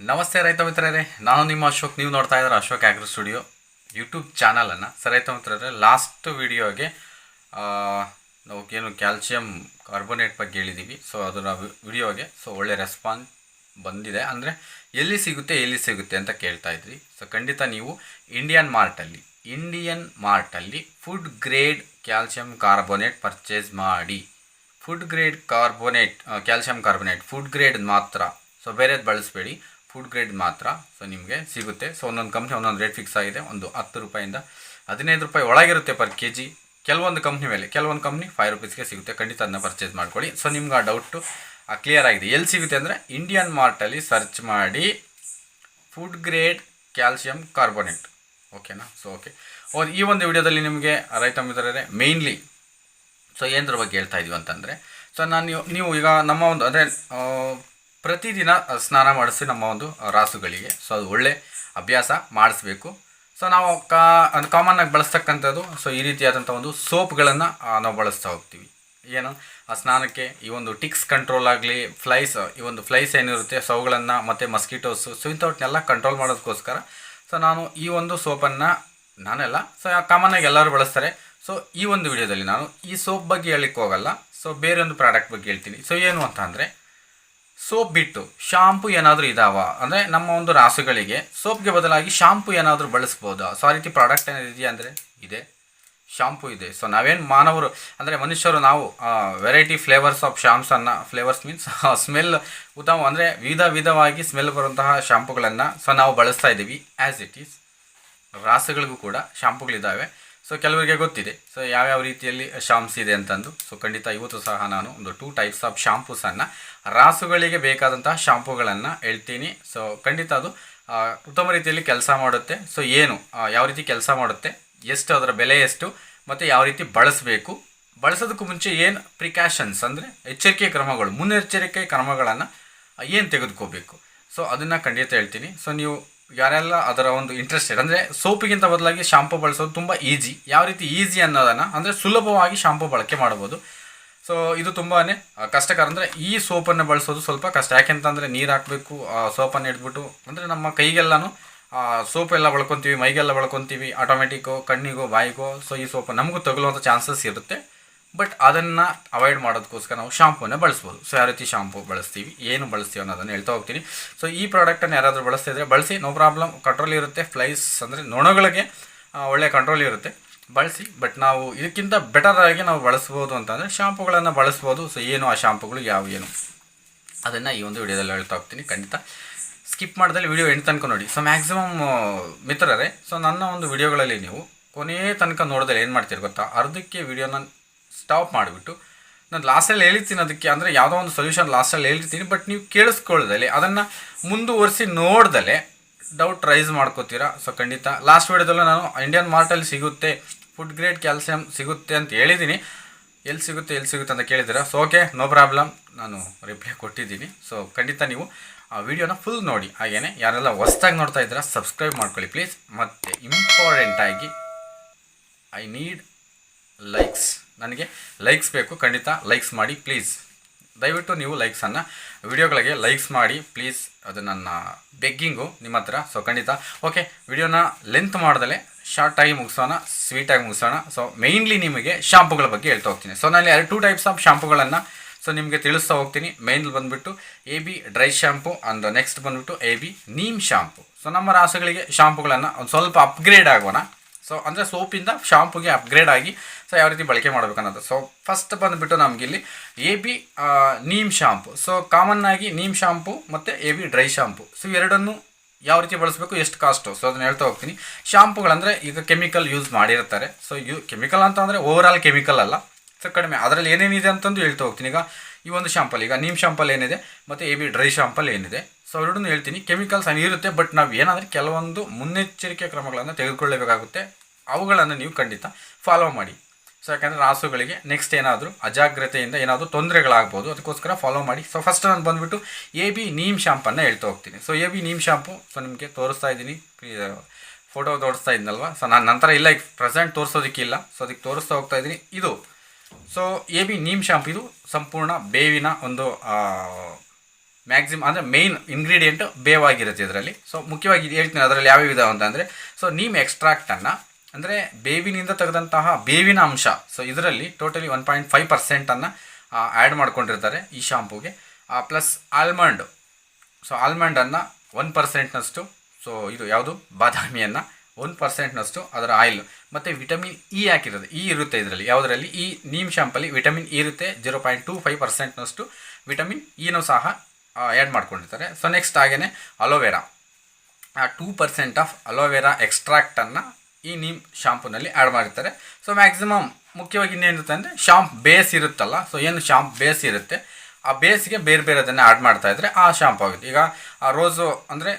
ನಮಸ್ತೆ ರೈತ ಮಿತ್ರರೇ, ನಾನು ನಿಮ್ಮ ಅಶೋಕ್. ನೀವು ನೋಡ್ತಾ ಇದ್ದಾರೆ ಅಶೋಕ್ ಆಗ್ರೋ ಸ್ಟುಡಿಯೋ ಯೂಟ್ಯೂಬ್ ಚಾನಲನ್ನು ಸರ್, ರೈತ ಮಿತ್ರರೇ ಲಾಸ್ಟ್ ವಿಡಿಯೋಗೆ ನಾವು ಏನು ಕ್ಯಾಲ್ಸಿಯಂ ಕಾರ್ಬೋನೇಟ್ ಬಗ್ಗೆ ಹೇಳಿದ್ದೀವಿ ಸೊ ಅದರ ವಿಡಿಯೋಗೆ ಸೊ ಒಳ್ಳೆ ರೆಸ್ಪಾನ್ಸ್ ಬಂದಿದೆ. ಅಂದರೆ, ಎಲ್ಲಿ ಸಿಗುತ್ತೆ ಎಲ್ಲಿ ಸಿಗುತ್ತೆ ಅಂತ ಕೇಳ್ತಾ ಇದ್ರಿ. ಸೊ ಖಂಡಿತ ನೀವು ಇಂಡಿಯನ್ ಮಾರ್ಟಲ್ಲಿ Indian ಮಾರ್ಟಲ್ಲಿ food grade calcium carbonate purchase ಮಾಡಿ. Food grade carbonate calcium carbonate food grade ಮಾತ್ರ. ಸೊ ಬೇರೆದು ಬಳಸಬೇಡಿ. ಫುಡ್ ಗ್ರೇಡ್ ಮಾತ್ರ. ಸೊ ನಿಮಗೆ ಸಿಗುತ್ತೆ. ಸೊ ಒಂದೊಂದು ಕಂಪ್ನಿ ಒಂದೊಂದು ರೇಟ್ ಫಿಕ್ಸ್ ಆಗಿದೆ. ಒಂದು ಹತ್ತು ರೂಪಾಯಿಂದ ಹದಿನೈದು ರೂಪಾಯಿ ಒಳಗಿರುತ್ತೆ ಪರ್ ಕೆ ಜಿ ಕೆಲವೊಂದು ಕಂಪ್ನಿ ಮೇಲೆ. ಕೆಲವೊಂದು ಕಂಪ್ನಿ ಫೈವ್ ರುಪೀಸ್ಗೆ ಸಿಗುತ್ತೆ. ಖಂಡಿತ ಅದನ್ನ ಪರ್ಚೇಸ್ ಮಾಡ್ಕೊಳ್ಳಿ. ಸೊ ನಿಮ್ಗೆ ಆ ಡೌಟು ಕ್ಲಿಯರ್ ಆಗಿದೆ. ಎಲ್ಲಿ ಸಿಗುತ್ತೆ ಅಂದರೆ ಇಂಡಿಯನ್ ಮಾರ್ಟಲ್ಲಿ ಸರ್ಚ್ ಮಾಡಿ ಫುಡ್ ಗ್ರೇಡ್ ಕ್ಯಾಲ್ಸಿಯಂ ಕಾರ್ಬೋನೇಟ್ ಓಕೆನಾ ಸೊ ಓಕೆ ಈ ಒಂದು ವಿಡಿಯೋದಲ್ಲಿ ನಿಮಗೆ ರೈತ ಮಿತ್ರರೇ ಮೇಯ್ನ್ಲಿ ಸೊ ಏನರ ಬಗ್ಗೆ ಹೇಳ್ತಾ ಇದೀವಿ ಅಂತಂದರೆ ಸೊ ನಾನು ನೀವು ನೀವು ಈಗ ನಮ್ಮ ಒಂದು, ಅಂದರೆ ಪ್ರತಿದಿನ ಸ್ನಾನ ಮಾಡಿಸಿ ನಮ್ಮ ಒಂದು ರಾಸುಗಳಿಗೆ. ಸೊ ಅದು ಒಳ್ಳೆ ಅಭ್ಯಾಸ ಮಾಡಿಸ್ಬೇಕು. ಸೊ ನಾವು ಕಾ, ಅದು ಕಾಮನ್ನಾಗಿ ಬಳಸ್ತಕ್ಕಂಥದ್ದು ಸೊ ಈ ರೀತಿಯಾದಂಥ ಒಂದು ಸೋಪ್ಗಳನ್ನು ನಾವು ಬಳಸ್ತಾ ಹೋಗ್ತೀವಿ. ಏನು? ಆ ಸ್ನಾನಕ್ಕೆ ಈ ಒಂದು ಟಿಕ್ಸ್ ಕಂಟ್ರೋಲ್ ಆಗಲಿ, ಫ್ಲೈಸ್, ಈ ಒಂದು ಫ್ಲೈಸ್ ಏನಿರುತ್ತೆ ಸೊ ಅವುಗಳನ್ನು ಮತ್ತು ಮಸ್ಕಿಟೋಸು, ಸೊ ಕಂಟ್ರೋಲ್ ಮಾಡೋದಕ್ಕೋಸ್ಕರ, ಸೊ, ನಾನು ಈ ಒಂದು ಸೋಪನ್ನು, ನಾನೆಲ್ಲ, ಸೊ ಆಗಿ ಎಲ್ಲರೂ ಬಳಸ್ತಾರೆ. ಸೊ, ಈ ಒಂದು ವಿಡಿಯೋದಲ್ಲಿ ನಾನು ಈ ಸೋಪ್ ಬಗ್ಗೆ ಹೇಳಲಿಕ್ಕೆ ಹೋಗಲ್ಲ ಸೊ ಬೇರೆ ಒಂದು ಪ್ರಾಡಕ್ಟ್ ಬಗ್ಗೆ ಹೇಳ್ತೀನಿ. ಸೊ, ಏನು ಅಂತ ಅಂದರೆ ಸೋಪ್ ಬಿಟ್ಟು ಶಾಂಪು ಏನಾದರೂ ಇದಾವ? ಅಂದರೆ ನಮ್ಮ ಒಂದು ರಾಸುಗಳಿಗೆ ಸೋಪ್ಗೆ ಬದಲಾಗಿ ಶಾಂಪು ಏನಾದರೂ ಬಳಸ್ಬೋದಾ? ಸೊ ಆ ರೀತಿ ಪ್ರಾಡಕ್ಟ್ ಏನಾದ್ರು ಇದೆಯಾ ಅಂದರೆ? ಇದೆ. ಶಾಂಪು ಇದೆ. ಸೊ ನಾವೇನು ಮಾನವರು, ಅಂದರೆ ಮನುಷ್ಯರು ನಾವು ವೆರೈಟಿ ಫ್ಲೇವರ್ಸ್ ಆಫ್ ಶಾಂಪ್ಸನ್ನು ಫ್ಲೇವರ್ಸ್ ಮೀನ್ಸ್ ಸ್ಮೆಲ್ ಉತ್ತಮ, ಅಂದರೆ ವಿಧ ವಿಧವಾಗಿ ಸ್ಮೆಲ್ ಬರುವಂತಹ ಶಾಂಪುಗಳನ್ನು ಸೊ ನಾವು ಬಳಸ್ತಾ ಇದ್ದೀವಿ. ಆ್ಯಸ್ ಇಟ್ ಈಸ್ ರಾಸುಗಳಿಗೂ ಕೂಡ ಶಾಂಪುಗಳಿದ್ದಾವೆ ಸೊ ಕೆಲವರಿಗೆ ಗೊತ್ತಿದೆ. ಸೊ ಯಾವ್ಯಾವ ರೀತಿಯಲ್ಲಿ ಶಾಂಪ್ಸ್ ಇದೆ ಅಂತಂದು. ಸೊ ಖಂಡಿತ ಇವತ್ತು ಸಹ ನಾನು ಒಂದು ಟೂ ಟೈಪ್ಸ್ ಆಫ್ ಶಾಂಪೂಸನ್ನು ರಾಸುಗಳಿಗೆ ಬೇಕಾದಂತಹ ಶಾಂಪೂಗಳನ್ನು ಹೇಳ್ತೀನಿ. ಸೊ ಖಂಡಿತ ಅದು ಉತ್ತಮ ರೀತಿಯಲ್ಲಿ ಕೆಲಸ ಮಾಡುತ್ತೆ. ಸೊ ಏನು ಯಾವ ರೀತಿ ಕೆಲಸ ಮಾಡುತ್ತೆ, ಎಷ್ಟು ಅದರ ಬೆಲೆ ಎಷ್ಟು, ಮತ್ತು ಯಾವ ರೀತಿ ಬಳಸಬೇಕು, ಬಳಸೋದಕ್ಕೂ ಮುಂಚೆ ಏನು ಪ್ರಿಕಾಷನ್ಸ್ ಅಂದರೆ ಎಚ್ಚರಿಕೆ ಕ್ರಮಗಳು, ಮುನ್ನೆಚ್ಚರಿಕೆ ಕ್ರಮಗಳನ್ನು ಏನು ತೆಗೆದುಕೋಬೇಕು. ಸೊ ಅದನ್ನು ಖಂಡಿತ ಹೇಳ್ತೀನಿ. ಸೊ ನೀವು ಯಾರೆಲ್ಲ ಅದರ ಒಂದು ಇಂಟ್ರೆಸ್ಟೆಡ್ ಅಂದರೆ ಸೋಪಿಗಿಂತ ಬದಲಾಗಿ ಶಾಂಪು ಬಳಸೋದು ತುಂಬ ಈಸಿ ಯಾವ ರೀತಿ ಈಸಿ ಅನ್ನೋದನ್ನು, ಅಂದರೆ ಸುಲಭವಾಗಿ ಶಾಂಪು ಬಳಕೆ ಮಾಡ್ಬೋದು ಸೊ ಇದು ತುಂಬಾ ಕಷ್ಟಕರ. ಅಂದರೆ ಈ ಸೋಪನ್ನು ಬಳಸೋದು ಸ್ವಲ್ಪ ಕಷ್ಟ. ಯಾಕೆಂತಂದರೆ ನೀರು ಹಾಕಬೇಕು ಸೋಪನ್ನು ಇಟ್ಬಿಟ್ಟು ಅಂದರೆ ನಮ್ಮ ಕೈಗೆಲ್ಲನೂ ಸೋಪ್ ಎಲ್ಲ ಬಳ್ಕೊತೀವಿ, ಮೈಗೆಲ್ಲ ಬಳ್ಕೊತೀವಿ ಆಟೋಮೆಟಿಕ್ಕು ಕಣ್ಣಿಗೋ, ಬಾಯಿಗೋ ಸೊ ಈ ಸೋಪ್ ನಮಗೂ ತಗುಲುವಂಥ ಚಾನ್ಸಸ್ ಇರುತ್ತೆ. ಬಟ್ ಅದನ್ನು ಅವಾಯ್ಡ್ ಮಾಡೋದಕ್ಕೋಸ್ಕರ ನಾವು ಶಾಂಪೂನ ಬಳಸ್ಬೋದು. ಸೊ ಯಾವ ರೀತಿ ಶಾಂಪೂ ಬಳಸ್ತೀವಿ, ಏನು ಬಳಸ್ತೀವಿ ಅನ್ನೋದನ್ನು ಹೇಳ್ತಾ ಹೋಗ್ತೀನಿ. ಸೊ ಈ ಪ್ರಾಡಕ್ಟನ್ನು ಯಾರಾದರೂ ಬಳಸ್ತಿದ್ರೆ ಬಳಸಿ ನೋ ಪ್ರಾಬ್ಲಮ್ ಕಂಟ್ರೋಲ್ ಇರುತ್ತೆ ಫ್ಲೈಸ್ ಅಂದರೆ ನೊಣಗಳಿಗೆ ಒಳ್ಳೆ ಕಂಟ್ರೋಲ್ ಇರುತ್ತೆ. ಬಳಸಿ ಬಟ್ ನಾವು ಇದಕ್ಕಿಂತ ಬೆಟರ್ ಆಗಿ ನಾವು ಬಳಸ್ಬೋದು ಅಂತಂದರೆ ಶಾಂಪುಗಳನ್ನು ಬಳಸ್ಬೋದು. ಸೊ ಏನು ಆ ಶಾಂಪೂಗಳು ಯಾವ, ಏನು. ಅದನ್ನು ಈ ಒಂದು ವಿಡಿಯೋದಲ್ಲಿ ಹೇಳ್ತಾ ಹೋಗ್ತೀನಿ. ಖಂಡಿತ ಸ್ಕಿಪ್ ಮಾಡಿದಲ್ಲಿ ವಿಡಿಯೋ ಎಂಡ್ ತನಕ ನೋಡಿ. ಸೊ ಮ್ಯಾಕ್ಸಿಮಮ್ ಮಿತ್ರರೇ ಸೊ ನನ್ನ ಒಂದು ವಿಡಿಯೋಗಳಲ್ಲಿ ನೀವು ಕೊನೆಯ ತನಕ ನೋಡಿದ್ರೆ ಏನು ಮಾಡ್ತೀರಿ ಗೊತ್ತಾ? ಅರ್ಧಕ್ಕೆ ವಿಡಿಯೋನ ಸ್ಟಾಪ್ ಮಾಡಿಬಿಟ್ಟು, ನಾನು ಲಾಸ್ಟಲ್ಲಿ ಹೇಳ್ತೀನಿ ಅದಕ್ಕೆ, ಅಂದರೆ ಯಾವುದೋ ಒಂದು ಸೊಲ್ಯೂಷನ್ ಲಾಸ್ಟಲ್ಲಿ ಹೇಳ್ತೀನಿ ಬಟ್ ನೀವು ಕೇಳಿಸ್ಕೊಳ್ಳೋದಲ್ಲಿ ಅದನ್ನು ಮುಂದುವರಿಸಿ ನೋಡ್ದಲೆ ಡೌಟ್ ರೈಸ್ ಮಾಡ್ಕೋತೀರಾ? ಸೊ ಖಂಡಿತ. ಲಾಸ್ಟ್ ವೀಡಿಯೋದಲ್ಲೂ ನಾನು ಇಂಡಿಯನ್ ಮಾರ್ಟಲ್ಲಿ ಸಿಗುತ್ತೆ ಫುಡ್ ಗ್ರೇಡ್ ಕ್ಯಾಲ್ಸಿಯಂ ಸಿಗುತ್ತೆ ಅಂತ ಹೇಳಿದ್ದೀನಿ. ಎಲ್ಲಿ ಸಿಗುತ್ತೆ ಎಲ್ಲಿ ಸಿಗುತ್ತೆ ಅಂತ ಕೇಳಿದ್ದೀರಾ? ಸೊ ಓಕೆ ನೋ ಪ್ರಾಬ್ಲಮ್ ನಾನು ರಿಪ್ಲೈ ಕೊಟ್ಟಿದ್ದೀನಿ. ಸೊ ಖಂಡಿತ ನೀವು ಆ ವಿಡಿಯೋನ ಫುಲ್ ನೋಡಿ. ಹಾಗೇನೆ, ಯಾರೆಲ್ಲ ಹೊಸ್ದಾಗಿ ನೋಡ್ತಾ ಇದ್ದೀರಾ ಸಬ್ಸ್ಕ್ರೈಬ್ ಮಾಡ್ಕೊಳ್ಳಿ ಪ್ಲೀಸ್ ಮತ್ತು ಇಂಪಾರ್ಟೆಂಟಾಗಿ ಐ ನೀಡ್ ಲೈಕ್ಸ್ ನನಗೆ ಲೈಕ್ಸ್ ಬೇಕು. ಖಂಡಿತ ಲೈಕ್ಸ್ ಮಾಡಿ ಪ್ಲೀಸ್ ದಯವಿಟ್ಟು ನೀವು ಲೈಕ್ಸನ್ನು ವಿಡಿಯೋಗಳಿಗೆ ಲೈಕ್ಸ್ ಮಾಡಿ ಪ್ಲೀಸ್ ಅದು ನನ್ನ ಬೆಗ್ಗಿಂಗು ನಿಮ್ಮ ಹತ್ರ. ಸೊ ಖಂಡಿತ. ಓಕೆ ವಿಡಿಯೋನ ಲೆಂತ್ ಮಾಡಿದಲೆ ಶಾರ್ಟಾಗಿ ಮುಗಿಸೋಣ ಸ್ವೀಟಾಗಿ ಮುಗಿಸೋಣ. ಸೊ ಮೇಯ್ನ್ಲಿ ನಿಮಗೆ ಶಾಂಪುಗಳ ಬಗ್ಗೆ ಹೇಳ್ತಾ ಹೋಗ್ತೀನಿ. ಸೊ ನಾನು ಎರಡು ಟೂ ಟೈಪ್ಸ್ ಆಫ್ ಶಾಂಪುಗಳನ್ನು ಸೊ ನಿಮಗೆ ತಿಳಿಸ್ತಾ ಹೋಗ್ತೀನಿ. ಮೇನ್ ಬಂದುಬಿಟ್ಟು A B dry shampoo and next ಬಂದುಬಿಟ್ಟು A B neem shampoo so ನಮ್ಮ ರಾಸುಗಳಿಗೆ ಶಾಂಪುಗಳನ್ನು ಒಂದು ಸ್ವಲ್ಪ ಅಪ್ಗ್ರೇಡ್ ಆಗೋಣ. ಸೊ ಅಂದರೆ ಸೋಪಿಂದ ಶಾಂಪುಗೆ ಅಪ್ಗ್ರೇಡ್ ಆಗಿ ಸೊ ಯಾವ ರೀತಿ ಬಳಕೆ ಮಾಡಬೇಕನ್ನೋದು ಸೊ ಫಸ್ಟ್ ಬಂದುಬಿಟ್ಟು ನಮಗಿಲ್ಲಿ A B neem shampoo so common ಆಗಿ ನೀಮ್ ಶಾಂಪು ಮತ್ತು A B dry shampoo so ಎರಡನ್ನು ಯಾವ ರೀತಿ ಬಳಸಬೇಕು, ಎಷ್ಟು ಕಾಸ್ಟು ಸೊ ಅದನ್ನ ಹೇಳ್ತಾ ಹೋಗ್ತೀನಿ. ಶಾಂಪುಗಳಂದರೆ ಈಗ ಕೆಮಿಕಲ್ ಯೂಸ್ ಮಾಡಿರ್ತಾರೆ. ಸೊ ಯು ಕೆಮಿಕಲ್ ಅಂತ ಅಂದರೆ ಓವರ್ ಆಲ್ ಕೆಮಿಕಲ್ ಅಲ್ಲ. ಸೊ ಕಡಿಮೆ. ಅದರಲ್ಲಿ ಏನೇನಿದೆ ಅಂತಂದು ಹೇಳ್ತಾ ಹೋಗ್ತೀನಿ. ಈಗ ಈ ಒಂದು ಶಾಂಪಲ್ ಈಗ ನೀಮ್ ಶಾಂಪಲ್ ಏನಿದೆ, ಮತ್ತು ಎ ಬಿ ಡ್ರೈ ಶಾಂಪಲ್ ಏನಿದೆ. ಸೊ ಎರಡನ್ನೂ ಹೇಳ್ತೀನಿ. ಕೆಮಿಕಲ್ಸ್ ಇರುತ್ತೆ, ಬಟ್ ನಾವು ಏನಾದರೂ ಕೆಲವೊಂದು ಮುನ್ನೆಚ್ಚರಿಕೆ ಕ್ರಮಗಳನ್ನು ತೆಗೆದುಕೊಳ್ಳಬೇಕಾಗುತ್ತೆ. ಅವುಗಳನ್ನು ನೀವು ಖಂಡಿತ ಫಾಲೋ ಮಾಡಿ. ಸೊ ಯಾಕಂದರೆ ರಾಸುಗಳಿಗೆ ನೆಕ್ಸ್ಟ್ ಏನಾದರೂ ಅಜಾಗ್ರತೆಯಿಂದ ಏನಾದರೂ ತೊಂದರೆಗಳಾಗ್ಬೋದು, ಅದಕ್ಕೋಸ್ಕರ ಫಾಲೋ ಮಾಡಿ. ಸೊ ಫಸ್ಟ್ ನಾನು ಬಂದುಬಿಟ್ಟು ಎ ಬಿ ನೀಮ್ ಶಾಂಪನ್ನು ಹೇಳ್ತಾ ಹೋಗ್ತೀನಿ. So A B neem shampoo so ನಿಮಗೆ ತೋರಿಸ್ತಾ ಇದ್ದೀನಿ. ಫೋಟೋ ತೋರಿಸ್ತಾ ಇದ್ನಲ್ವ? ಸೊ ನಾನು ನಂತರ ಇಲ್ಲ, ಈಗ ಪ್ರೆಸೆಂಟ್ ತೋರಿಸೋದಕ್ಕಿಲ್ಲ. ಸೊ ಅದಕ್ಕೆ ತೋರಿಸ್ತಾ ಹೋಗ್ತಾ ಇದ್ದೀನಿ. ಇದು. So A B neem shampoo ಇದು ಸಂಪೂರ್ಣ ಬೇವಿನ ಒಂದು ಮ್ಯಾಕ್ಸಿಮಮ್ ಅಂದರೆ ಮೇಯ್ನ್ ಇಂಗ್ರೀಡಿಯೆಂಟು ಬೇವಾಗಿರುತ್ತೆ ಇದರಲ್ಲಿ. ಸೊ ಮುಖ್ಯವಾಗಿ ಹೇಳ್ತೀನಿ ಅದರಲ್ಲಿ ಯಾವ ವಿಧ ಅಂತ ಅಂದರೆ ಸೊ ನೀಮ್ ಎಕ್ಸ್ಟ್ರಾಕ್ಟನ್ನು ಅಂದರೆ ಬೇವಿನಿಂದ ತೆಗೆದಂತಹ ಬೇವಿನ ಅಂಶ ಸೊ ಇದರಲ್ಲಿ ಟೋಟಲಿ ಒನ್ ಪಾಯಿಂಟ್ ಫೈವ್ ಪರ್ಸೆಂಟನ್ನು ಆ್ಯಡ್ ಮಾಡ್ಕೊಂಡಿರ್ತಾರೆ ಈ ಶಾಂಪೂಗೆ ಪ್ಲಸ್ ಆಲ್ಮಂಡ್ ಸೊ ಆಲ್ಮಂಡನ್ನು ಒನ್ ಪರ್ಸೆಂಟ್ನಷ್ಟು ಸೊ ಇದು ಯಾವುದು? ಬಾದಾಮಿಯನ್ನು ಒನ್ ಪರ್ಸೆಂಟ್ನಷ್ಟು ಅದರ ಆಯಿಲ್ ಮತ್ತು ವಿಟಮಿನ್ ಇ ಹಾಕಿರೋದು ಇ ಇರುತ್ತೆ ಇದರಲ್ಲಿ. ಯಾವುದರಲ್ಲಿ? ಈ ನೀಮ್ ಶಾಂಪಲ್ಲಿ ವಿಟಮಿನ್ ಇ ಇರುತ್ತೆ ಜೀರೋ ಪಾಯಿಂಟ್ ಟೂ ಫೈವ್ ಪರ್ಸೆಂಟ್ನಷ್ಟು ವಿಟಮಿನ್ ಇನೂ ಸಹ ಆ್ಯಡ್ ಮಾಡ್ಕೊಂಡಿರ್ತಾರೆ. ಸೊ ನೆಕ್ಸ್ಟ್ ಹಾಗೆಯೇ aloe vera. Two percent of aloe vera ಎಕ್ಸ್ಟ್ರಾಕ್ಟನ್ನು ಈ ನೀಮ್ ಶಾಂಪೂನಲ್ಲಿ ಆ್ಯಡ್ ಮಾಡಿರ್ತಾರೆ. ಸೊ ಮ್ಯಾಕ್ಸಿಮಮ್ ಮುಖ್ಯವಾಗಿ ಇನ್ನೇನಿರುತ್ತೆ ಅಂದರೆ ಶಾಂಪ್ ಬೇಸ್ ಇರುತ್ತಲ್ಲ ಸೊ ಏನು ಶಾಂಪ್ ಬೇಸ್ ಇರುತ್ತೆ, ಆ ಬೇಸ್ಗೆ ಬೇರೆ ಬೇರೆದನ್ನು ಆ್ಯಡ್ ಮಾಡ್ತಾ ಇದ್ರೆ ಆ ಶಾಂಪು ಆಗುತ್ತೆ. ಈಗ ಆ ರೋಸು ಅಂದರೆ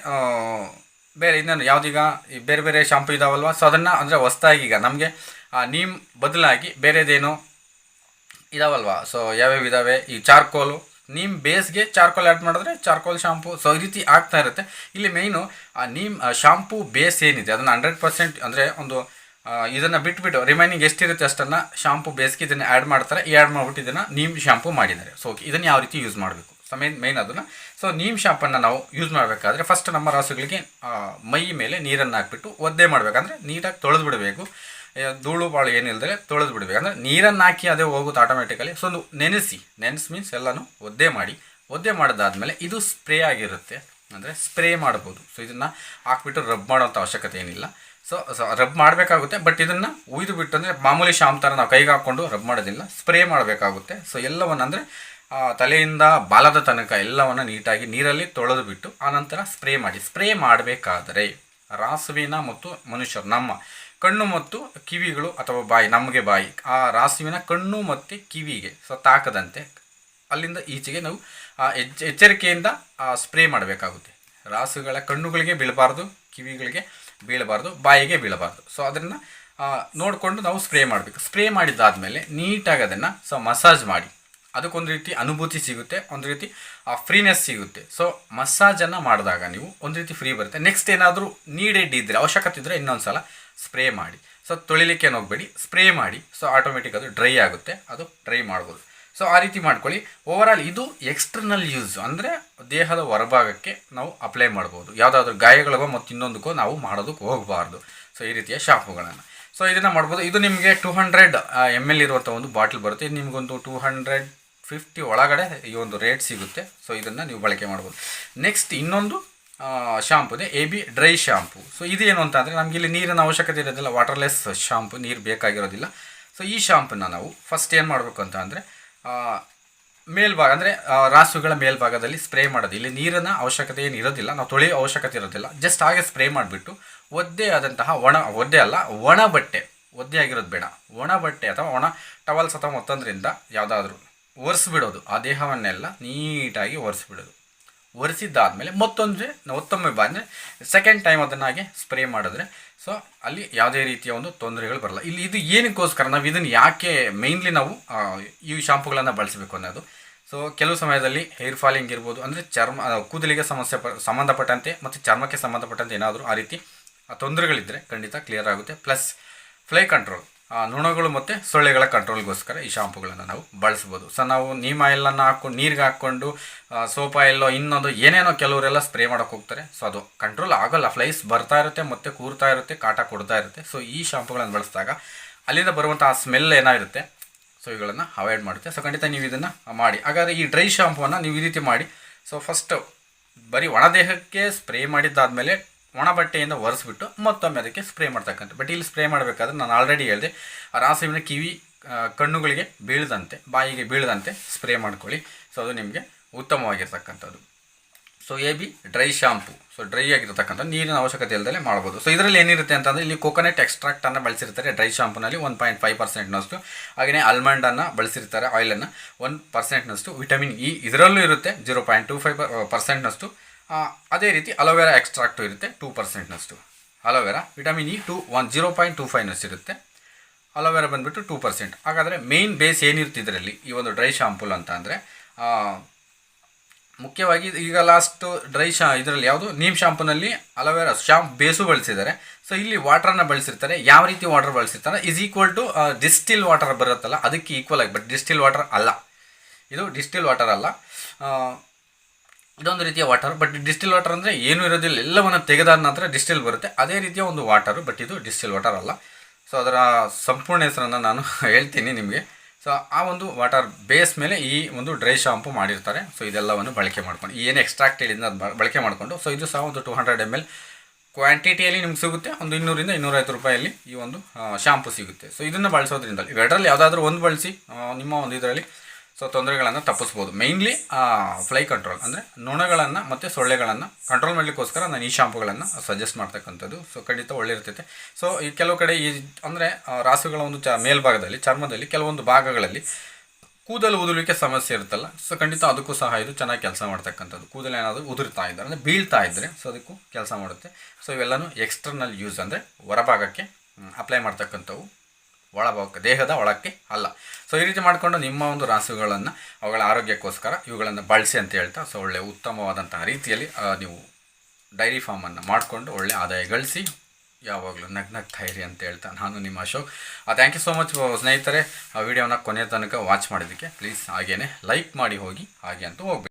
ಬೇರೆ ಇನ್ನೇನು ಯಾವುದೀಗ ಈ ಬೇರೆ ಬೇರೆ ಶಾಂಪು ಇದಾವಲ್ವ? ಸೊ ಅದನ್ನು ಅಂದರೆ ಹೊಸ್ದಾಗಿ ಈಗ ನಮಗೆ, ಆ ನೀಮ್ ಬದಲಾಗಿ ಬೇರೆದೇನು ಇದಾವಲ್ವ? ಸೊ ಯಾವ್ಯಾವ ಇದಾವೆ? ಈ ಚಾರ್ಕೋಲು ನೀಮ್ ಬೇಸ್ಗೆ ಚಾರ್ಕೋಲ್ ಆ್ಯಡ್ ಮಾಡಿದ್ರೆ ಚಾರ್ಕೋಲ್ ಶಾಂಪು ಸೊ ಈ ರೀತಿ ಆಗ್ತಾ ಇರುತ್ತೆ. ಇಲ್ಲಿ ಮೇಯ್ನು ಆ ನೀಮ್ ಶಾಂಪೂ ಬೇಸ್ ಏನಿದೆ, ಅದನ್ನು ಹಂಡ್ರೆಡ್ ಪರ್ಸೆಂಟ್ ಅಂದರೆ ಒಂದು ಇದನ್ನು ಬಿಟ್ಬಿಟ್ಟು ರಿಮೈನಿಂಗ್ ಎಷ್ಟಿರುತ್ತೆ ಅಷ್ಟನ್ನು ಶಾಂಪು ಬೇಸ್ಗೆ ಇದನ್ನು ಆ್ಯಡ್ ಮಾಡ್ತಾರೆ. ಈ ಆ್ಯಡ್ ಮಾಡಿಬಿಟ್ಟು ಇದನ್ನು ನೀಮ್ ಶಾಂಪು ಮಾಡಿದ್ದಾರೆ. ಸೊ ಓಕೆ ಇದನ್ನು ಯಾವ ರೀತಿ ಯೂಸ್ ಮಾಡಬೇಕು? ಸೊ ಮೇನ್ ಮೇನ್ ಅದನ್ನು. ಸೊ ನೀಮ್ ಶಾಂಪನ್ನು ನಾವು ಯೂಸ್ ಮಾಡಬೇಕಾದ್ರೆ ಫಸ್ಟ್ ನಮ್ಮ ರಾಸುಗಳಿಗೆ ಮೈ ಮೇಲೆ ನೀರನ್ನು ಹಾಕ್ಬಿಟ್ಟು ಒದ್ದೆ ಮಾಡಬೇಕಂದ್ರೆ ನೀಟಾಗಿ ತೊಳೆದು ಬಿಡಬೇಕು ಧೂಳು ಬಾಳು ಏನಿಲ್ಲದೆ ತೊಳೆದು ಬಿಡಬೇಕು. ಅಂದರೆ ನೀರನ್ನು ಹಾಕಿ ಅದೇ ಹೋಗುತ್ತೆ ಆಟೋಮೆಟಿಕಲಿ ಸೊ ಒಂದು ನೆನೆಸಿ, ನೆನೆಸ್ ಮೀನ್ಸ್ ಎಲ್ಲನೂ ಒದ್ದೆ ಮಾಡಿ, ಒದ್ದೆ ಮಾಡಿದಾದ್ಮೇಲೆ ಇದು ಸ್ಪ್ರೇ ಆಗಿರುತ್ತೆ. ಅಂದರೆ ಸ್ಪ್ರೇ ಮಾಡ್ಬೋದು. ಸೊ ಇದನ್ನು ಹಾಕ್ಬಿಟ್ಟು ರಬ್ ಮಾಡೋಂಥ ಅವಶ್ಯಕತೆ ಏನಿಲ್ಲ. ಸೊ ಸೊ ರಬ್ ಮಾಡಬೇಕಾಗುತ್ತೆ ಬಟ್ ಇದನ್ನು ಉಯ್ದು ಬಿಟ್ಟು, ಅಂದರೆ ಮಾಮೂಲಿ ಶಾಮ್ ಥರ ನಾವು ಕೈಗೆ ಹಾಕ್ಕೊಂಡು ರಬ್ ಮಾಡೋದಿಲ್ಲ ಸ್ಪ್ರೇ ಮಾಡಬೇಕಾಗುತ್ತೆ. ಸೊ ಎಲ್ಲವನ್ನು ಅಂದರೆ ತಲೆಯಿಂದ ಬಾಲದ ತನಕ ಎಲ್ಲವನ್ನು ನೀಟಾಗಿ ನೀರಲ್ಲಿ ತೊಳೆದು ಬಿಟ್ಟು ಆನಂತರ ಸ್ಪ್ರೇ ಮಾಡಿ. ಸ್ಪ್ರೇ ಮಾಡಬೇಕಾದರೆ ರಾಸುವಿನ ಮತ್ತು ಮನುಷ್ಯರು, ನಮ್ಮ ಕಣ್ಣು ಮತ್ತು ಕಿವಿಗಳು ಅಥವಾ ಬಾಯಿ ನಮಗೆ ಬಾಯಿ ಆ ರಾಸುವಿನ ಕಣ್ಣು ಮತ್ತು ಕಿವಿಗೆ ಸೊ ತಾಕದಂತೆ ಅಲ್ಲಿಂದ ಈಚೆಗೆ ನಾವು ಆ, ಎಚ್ಚ ಎಚ್ಚರಿಕೆಯಿಂದ ಸ್ಪ್ರೇ ಮಾಡಬೇಕಾಗುತ್ತೆ. ರಾಸುಗಳ ಕಣ್ಣುಗಳಿಗೆ ಬೀಳಬಾರ್ದು ಕಿವಿಗಳಿಗೆ ಬೀಳಬಾರ್ದು ಬಾಯಿಗೆ ಬೀಳಬಾರ್ದು. ಸೊ ಅದನ್ನು ನೋಡಿಕೊಂಡು ನಾವು ಸ್ಪ್ರೇ ಮಾಡಬೇಕು. ಸ್ಪ್ರೇ ಮಾಡಿದ್ದಾದಮೇಲೆ ನೀಟಾಗಿ ಅದನ್ನು ಸೊ ಮಸಾಜ್ ಮಾಡಿ. ಅದಕ್ಕೊಂದು ರೀತಿ ಅನುಭೂತಿ ಸಿಗುತ್ತೆ ಒಂದು ರೀತಿ ಆ ಫ್ರೀನೆಸ್ ಸಿಗುತ್ತೆ. ಸೊ ಮಸಾಜನ್ನು ಮಾಡಿದಾಗ ನೀವು ಒಂದು ರೀತಿ ಫ್ರೀ ಬರುತ್ತೆ. ನೆಕ್ಸ್ಟ್ ಏನಾದರೂ ನೀಡೆಡ್ ಇದ್ದರೆ ಅವಶ್ಯಕತೆ ಇದ್ದರೆ ಇನ್ನೊಂದು ಸಲ ಸ್ಪ್ರೇ ಮಾಡಿ. ಸೊ ತೊಳಿಲಿಕ್ಕೆ ಹೋಗ್ಬೇಡಿ ಸ್ಪ್ರೇ ಮಾಡಿ. ಸೊ ಆಟೋಮೆಟಿಕ್ ಅದು ಡ್ರೈ ಆಗುತ್ತೆ. ಅದು ಡ್ರೈ ಮಾಡ್ಬೋದು. ಸೊ ಆ ರೀತಿ ಮಾಡ್ಕೊಳ್ಳಿ. ಓವರಾಲ್ ಇದು ಎಕ್ಸ್ಟರ್ನಲ್ ಯೂಸ್ ಅಂದರೆ ದೇಹದ ಹೊರಭಾಗಕ್ಕೆ ನಾವು ಅಪ್ಲೈ ಮಾಡ್ಬೋದು. ಯಾವುದಾದ್ರೂ ಗಾಯಗಳಿಗೋ ಮತ್ತು ಇನ್ನೊಂದಕ್ಕೋ ನಾವು ಮಾಡೋದಕ್ಕೆ ಹೋಗಬಾರ್ದು. ಸೊ ಈ ರೀತಿಯ ಶಾಂಪುಗಳನ್ನು. ಸೊ ಇದನ್ನು ಮಾಡ್ಬೋದು. ಇದು ನಿಮಗೆ ಟೂ ಹಂಡ್ರೆಡ್ ಎಂ ಎಲ್ ಇರುವಂಥ ಒಂದು ಬಾಟ್ಲ್ ಬರುತ್ತೆ. ಇದು ನಿಮಗೊಂದು ಟೂ ಹಂಡ್ರೆಡ್ ಫಿಫ್ಟಿ ಒಳಗಡೆ ಈ ಒಂದು ರೇಟ್ ಸಿಗುತ್ತೆ. ಸೊ ಇದನ್ನು ನೀವು ಬಳಕೆ ಮಾಡ್ಬೋದು. ನೆಕ್ಸ್ಟ್ ಇನ್ನೊಂದು ಶಾಂಪು ಇದೆ A B dry shampoo so ಇದೇನು ಅಂತ ಅಂದರೆ ನಮಗೆ ಇಲ್ಲಿ ನೀರಿನ ಅವಶ್ಯಕತೆ ಇರೋದಿಲ್ಲ ವಾಟರ್ಲೆಸ್ ಶಾಂಪು ನೀರು ಬೇಕಾಗಿರೋದಿಲ್ಲ. ಸೊ ಈ ಶಾಂಪನ್ನ ನಾವು ಫಸ್ಟ್ ಏನು ಮಾಡಬೇಕು ಅಂತ ಅಂದರೆ ಮೇಲ್ಭಾಗ ಅಂದರೆ ರಾಸುಗಳ ಮೇಲ್ಭಾಗದಲ್ಲಿ ಸ್ಪ್ರೇ ಮಾಡೋದು. ಇಲ್ಲಿ ನೀರಿನ ಅವಶ್ಯಕತೆ ಏನು ಇರೋದಿಲ್ಲ, ನಾವು ತೊಳೆಯೋ ಅವಶ್ಯಕತೆ ಇರೋದಿಲ್ಲ. ಜಸ್ಟ್ ಹಾಗೆ ಸ್ಪ್ರೇ ಮಾಡಿಬಿಟ್ಟು ಒದ್ದೆ ಆದಂತಹ ಒಣ, ಒದ್ದೆ ಅಲ್ಲ ಒಣ ಬಟ್ಟೆ ಒದ್ದೆ ಆಗಿರೋದು ಬೇಡ. ಒಣ ಬಟ್ಟೆ ಅಥವಾ ಒಣ ಟವಲ್ಸ್ ಅಥವಾ ಮತ್ತೊಂದರಿಂದ ಯಾವುದಾದ್ರೂ ಒರೆಸ್ಬಿಡೋದು. ಆ ದೇಹವನ್ನೆಲ್ಲ ನೀಟಾಗಿ ಒರೆಸ್ಬಿಡೋದು. ಒರೆಸಿದ್ದಾದಮೇಲೆ ಮತ್ತೊಂದು ಮತ್ತೊಮ್ಮೆ ಬಂದರೆ ಸೆಕೆಂಡ್ ಟೈಮ್ ಅದನ್ನು ಹಾಗೆ ಸ್ಪ್ರೇ ಮಾಡಿದ್ರೆ. ಸೊ ಅಲ್ಲಿ ಯಾವುದೇ ರೀತಿಯ ಒಂದು ತೊಂದರೆಗಳು ಬರಲ್ಲ. ಇಲ್ಲಿ ಇದು ಏನಕ್ಕೋಸ್ಕರ ನಾವು ಇದನ್ನು ಯಾಕೆ ಮೇಯ್ನ್ಲಿ ನಾವು ಈ ಶಾಂಪುಗಳನ್ನು ಬಳಸಬೇಕು ಅನ್ನೋದು. ಸೊ ಕೆಲವು ಸಮಯದಲ್ಲಿ ಹೇರ್ ಫಾಲಿಂಗ್ ಇರ್ಬೋದು, ಅಂದರೆ ಚರ್ಮ ಕೂದಲಿಗೆ ಸಮಸ್ಯೆ ಪ ಸಂಬಂಧಪಟ್ಟಂತೆ ಮತ್ತು ಚರ್ಮಕ್ಕೆ ಸಂಬಂಧಪಟ್ಟಂತೆ ಏನಾದರೂ ಆ ರೀತಿ ತೊಂದರೆಗಳಿದ್ದರೆ ಖಂಡಿತ ಕ್ಲಿಯರ್ ಆಗುತ್ತೆ. ಪ್ಲಸ್ ಫ್ಲೈ ಕಂಟ್ರೋಲ್ ನುಣಗಳು ಮತ್ತು ಸೊಳ್ಳೆಗಳ ಕಂಟ್ರೋಲ್ಗೋಸ್ಕರ ಈ ಶಾಂಪುಗಳನ್ನು ನಾವು ಬಳಸ್ಬೋದು. ಸೊ ನಾವು ನೀಮ್ ಆಯಿಲನ್ನು ಹಾಕ್ಕೊಂಡು, ನೀರಿಗೆ ಹಾಕ್ಕೊಂಡು ಸೋಪ್ ಆಯಿಲ್ಲೋ ಇನ್ನೊಂದು ಏನೇನೋ ಕೆಲವರೆಲ್ಲ ಸ್ಪ್ರೇ ಮಾಡೋಕೆ ಹೋಗ್ತಾರೆ. ಸೊ ಅದು ಕಂಟ್ರೋಲ್ ಆಗೋಲ್ಲ. ಫ್ಲೈಸ್ ಬರ್ತಾ ಇರುತ್ತೆ ಮತ್ತು ಕೂರ್ತಾ ಇರುತ್ತೆ, ಕಾಟ ಕೊಡ್ತಾ ಇರುತ್ತೆ. ಸೊ ಈ ಶಾಂಪುಗಳನ್ನು ಬಳಸಿದಾಗ ಅಲ್ಲಿಂದ ಬರುವಂಥ ಆ ಸ್ಮೆಲ್ ಏನಾಗಿರುತ್ತೆ ಸೊ ಇವುಗಳನ್ನು ಅವಾಯ್ಡ್ ಮಾಡುತ್ತೆ. ಸೊ ಖಂಡಿತ ನೀವು ಇದನ್ನು ಮಾಡಿ. ಹಾಗಾದರೆ ಈ ಡ್ರೈ ಶಾಂಪುವನ್ನು ನೀವು ಈ ರೀತಿ ಮಾಡಿ. ಸೊ ಫಸ್ಟ್ ಬರೀ ಒಣ ದೇಹಕ್ಕೆ ಸ್ಪ್ರೇ ಮಾಡಿದ್ದಾದಮೇಲೆ ಒಣ ಬಟ್ಟೆಯಿಂದ ಒರೆಸ್ಬಿಟ್ಟು ಮತ್ತೊಮ್ಮೆ ಅದಕ್ಕೆ ಸ್ಪ್ರೇ ಮಾಡ್ತಕ್ಕಂಥ ಬಟ್ ಇಲ್ಲಿ ಸ್ಪ್ರೇ ಮಾಡಬೇಕಾದ್ರೆ ನಾನು ಆಲ್ರೆಡಿ ಹೇಳಿದೆ, ಆ ರಾಸವಿನ ಕಿವಿ ಕಣ್ಣುಗಳಿಗೆ ಬೀಳದಂತೆ, ಬಾಯಿಗೆ ಬೀಳದಂತೆ ಸ್ಪ್ರೇ ಮಾಡ್ಕೊಳ್ಳಿ. ಸೊ ಅದು ನಿಮಗೆ ಉತ್ತಮವಾಗಿರ್ತಕ್ಕಂಥದ್ದು. So A B dry shampoo so dry ಆಗಿರ್ತಕ್ಕಂಥ ನೀರಿನ ಅವಶ್ಯಕತೆ ಇಲ್ಲದೆ ಮಾಡ್ಬೋದು. ಸೊ ಇದರಲ್ಲಿ ಏನಿರುತ್ತೆ ಅಂತಂದರೆ ಇಲ್ಲಿ ಕೋಕೋನಟ್ ಎಕ್ಸ್ಟ್ರಾಕ್ಟನ್ನು ಬಳಸಿರ್ತಾರೆ. ಡ್ರೈ ಶಾಂಪುನಲ್ಲಿ ಒನ್ ಪಾಯಿಂಟ್ ಫೈವ್ ಪರ್ಸೆಂಟ್ನಷ್ಟು ಹಾಗೆಯೇ ಆಲ್ಮಂಡನ್ನು ಬಳಸಿರ್ತಾರೆ ಆಯಿಲನ್ನು ಒನ್ ಪರ್ಸೆಂಟ್ನಷ್ಟು ವಿಟಮಿನ್ ಇ ಇದರಲ್ಲೂ ಇರುತ್ತೆ ಜೀರೋ ಪಾಯಿಂಟ್ ಟು ಫೈವ್ ಪರ್ಸೆಂಟ್ನಷ್ಟು ಅದೇ ರೀತಿ ಅಲೋವೆರಾ ಎಕ್ಸ್ಟ್ರಾಕ್ಟು ಇರುತ್ತೆ ಟೂ ಪರ್ಸೆಂಟ್ನಷ್ಟು aloe vera, vitamin E to one, zero point two ಫೈವ್ನಷ್ಟು ಇರುತ್ತೆ. ಅಲೋವೆರಾ ಬಂದುಬಿಟ್ಟು ಟೂ ಪರ್ಸೆಂಟ್ ಹಾಗಾದರೆ ಮೇಯ್ನ್ ಬೇಸ್ ಏನಿರುತ್ತೆ ಇದರಲ್ಲಿ, ಈ ಒಂದು ಡ್ರೈ ಶಾಂಪೂಲ್ ಅಂತ ಅಂದರೆ ಮುಖ್ಯವಾಗಿ ಈಗ ಲಾಸ್ಟು ಡ್ರೈ ಶಾ ಇದರಲ್ಲಿ ಯಾವುದು? ನೀಮ್ ಶಾಂಪೂನಲ್ಲಿ ಅಲೋವೆರಾ ಶಾಂಪ್ ಬೇಸು ಬಳಸಿದ್ದಾರೆ. ಸೊ ಇಲ್ಲಿ ವಾಟರನ್ನ ಬಳಸಿರ್ತಾರೆ. ಯಾವ ರೀತಿ water ಬಳಸಿರ್ತಾರೆ? Is equal to distil water ಬರುತ್ತಲ್ಲ, ಅದಕ್ಕೆ ಈಕ್ವಲ್ ಆಗಿ ಬಟ್ ಡಿಸ್ಟಿಲ್ ವಾಟರ್ ಅಲ್ಲ. ಇದು ಡಿಸ್ಟಿಲ್ ವಾಟರ್ ಅಲ್ಲ. ಇದೊಂದು ರೀತಿಯ ವಾಟರ್ ಬಟ್ ಡಿಸ್ಟಿಲ್ ವಾಟರ್ ಅಂದರೆ ಏನೂ ಇರೋದಿಲ್ಲ. ಎಲ್ಲವನ್ನು ತೆಗೆದಾದ ನಂತರ ಡಿಸ್ಟಿಲ್ ಬರುತ್ತೆ. ಅದೇ ರೀತಿಯ ಒಂದು ವಾಟರು ಬಟ್ ಇದು ಡಿಸ್ಟಿಲ್ ವಾಟರ್ ಅಲ್ಲ. ಸೊ ಅದರ ಸಂಪೂರ್ಣ ಹೆಸರನ್ನು ನಾನು ಹೇಳ್ತೀನಿ ನಿಮಗೆ. ಸೊ ಆ ಒಂದು ವಾಟರ್ ಬೇಸ್ ಮೇಲೆ ಈ ಒಂದು ಡ್ರೈ ಶಾಂಪು ಮಾಡಿರ್ತಾರೆ. ಸೊ ಇದೆಲ್ಲವನ್ನು ಬಳಕೆ ಮಾಡ್ಕೊಂಡು, ಏನು ಎಕ್ಸ್ಟ್ರಾಕ್ಟ್ ಹೇಳಿದ್ದು ಅದು ಬಳಕೆ ಮಾಡಿಕೊಂಡು. ಸೊ ಇದು ಸಹ ಒಂದು ಟೂ ಹಂಡ್ರೆಡ್ ಎಂ ಎಲ್ ಕ್ವಾಂಟಿಟಿಯಲ್ಲಿ ನಿಮ್ಗೆ ಸಿಗುತ್ತೆ. ಒಂದು ಇನ್ನೂರಿಂದ ಇನ್ನೂರೈವತ್ತು ರೂಪಾಯಲ್ಲಿ ಈ ಒಂದು ಶಾಂಪು ಸಿಗುತ್ತೆ. ಸೊ ಇದನ್ನು ಬಳಸೋದ್ರಿಂದ ಇವೆರಡರಲ್ಲಿ ಯಾವುದಾದ್ರೂ ಒಂದು ಬಳಸಿ ನಿಮ್ಮ ಒಂದು ಇದರಲ್ಲಿ ಸೊ ತೊಂದರೆಗಳನ್ನು ತಪ್ಪಿಸ್ಬೋದು. ಮೇಯ್ನ್ಲಿ ಫ್ಲೈ ಕಂಟ್ರೋಲ್ ಅಂದರೆ ನೊಣಗಳನ್ನು ಮತ್ತು ಸೊಳ್ಳೆಗಳನ್ನು ಕಂಟ್ರೋಲ್ ಮಾಡಲಿಕ್ಕೋಸ್ಕರ ನಾನು ಈ ಶಾಂಪುಗಳನ್ನು ಸಜೆಸ್ಟ್ ಮಾಡ್ತಕ್ಕಂಥದ್ದು. ಸೊ ಖಂಡಿತ ಒಳ್ಳೆ ಇರ್ತೈತೆ ಸೊ ಈ ಕೆಲವು ಕಡೆ ಈ, ಅಂದರೆ ರಾಸುಗಳ ಒಂದು ಚ, ಮೇಲ್ಭಾಗದಲ್ಲಿ, ಚರ್ಮದಲ್ಲಿ ಕೆಲವೊಂದು ಭಾಗಗಳಲ್ಲಿ ಕೂದಲು ಉದುರಲಿಕ್ಕೆ ಸಮಸ್ಯೆ ಇರುತ್ತಲ್ಲ. ಸೊ ಖಂಡಿತ ಅದಕ್ಕೂ ಸಹ ಇದು ಚೆನ್ನಾಗಿ ಕೆಲಸ ಮಾಡ್ತಕ್ಕಂಥದ್ದು. ಕೂದಲು ಏನಾದರೂ ಉದುರ್ತಾ ಇದ್ದರೆ ಅಂದರೆ ಬೀಳ್ತಾ ಇದ್ದರೆ ಸೊ ಅದಕ್ಕೂ ಕೆಲಸ ಮಾಡುತ್ತೆ. ಸೊ ಇವೆಲ್ಲನೂ ಎಕ್ಸ್ಟರ್ನಲ್ ಯೂಸ್ ಅಂದರೆ ಹೊರಭಾಗಕ್ಕೆ ಅಪ್ಲೈ ಮಾಡ್ತಕ್ಕಂಥವು. ಒಳಭಾಗಕ್ಕೆ ದೇಹದ ಒಳಕ್ಕೆ ಅಲ್ಲ. ಸೊ ಈ ರೀತಿ ಮಾಡಿಕೊಂಡು ನಿಮ್ಮ ಒಂದು ರಾಸುಗಳನ್ನು ಅವುಗಳ ಆರೋಗ್ಯಕ್ಕೋಸ್ಕರ ಇವುಗಳನ್ನು ಬಳಸಿ ಅಂತ ಹೇಳ್ತಾ ಸೊ ಒಳ್ಳೆ ಉತ್ತಮವಾದಂತಹ ರೀತಿಯಲ್ಲಿ ಆ, ನೀವು ಡೈರಿ ಫಾರ್ಮನ್ನು ಮಾಡಿಕೊಂಡು ಒಳ್ಳೆ ಆದಾಯ ಗಳಿಸಿ ಯಾವಾಗಲೂ ನಗ್ನಗ್ತಾ ಇರಿ ಅಂತ ಹೇಳ್ತಾ ನಾನು ನಿಮ್ಮ Ashok. Thank you so much ಸ್ನೇಹಿತರೆ. ಆ ವಿಡಿಯೋನ ಕೊನೆಯ ತನಕ ವಾಚ್ ಮಾಡಿದ್ದಕ್ಕೆ ಪ್ಲೀಸ್ ಹಾಗೇ ಲೈಕ್ ಮಾಡಿ ಹೋಗಿ ಹಾಗೆ ಅಂತ ಹೋಗ್ಬೇಕು.